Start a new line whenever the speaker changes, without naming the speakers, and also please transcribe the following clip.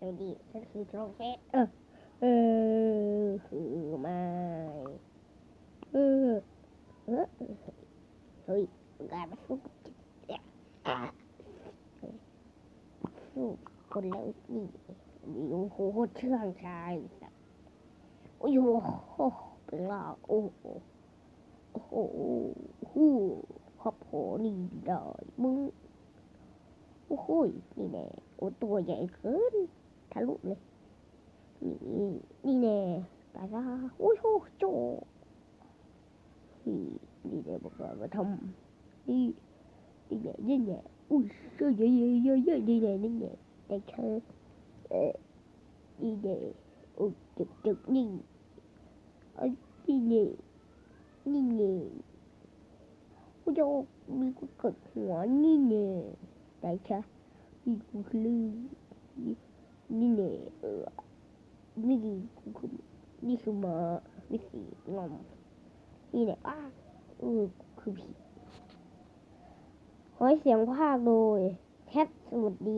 สวัสดีฉันคือโทรเฟสเออเออคือไม่เออเออเฮ้ยการมาสู้กับจิตเนี่ยสู้คนแล้วนี่มีโอ้โหเชื่องชายสัตว์โอ้ยโหเป็นล่าโอ้โหโอ้โหฮู้ขอบโหนี่ได้มึงโอ้โหนี่แน่โอ้ตัวใหญ่เกินะลุเลย นี่นี่แน่ตายซะโอ้ยโหโจนี่นี่แน่บอกว่ามาทำนี่นี่แน่นี่แน่อุ้ยเยอะเยอะเยอะเยอะนี่แน่นี่แน่แต่เธอเออนี่แน่โอ้ยจึกจึกนี่เอ้ยนี่แน่นี่แน่โอ้ยโยมีกูกดหัวนี่แน่แต่เธอนี่กูคือลืมนี่นี่แน่เออ นี่คือนี่คือหมานี่สีงอมนี่แหละอ้าเออคือผีขอให้เสียงภาคโดยแคทสวัสดี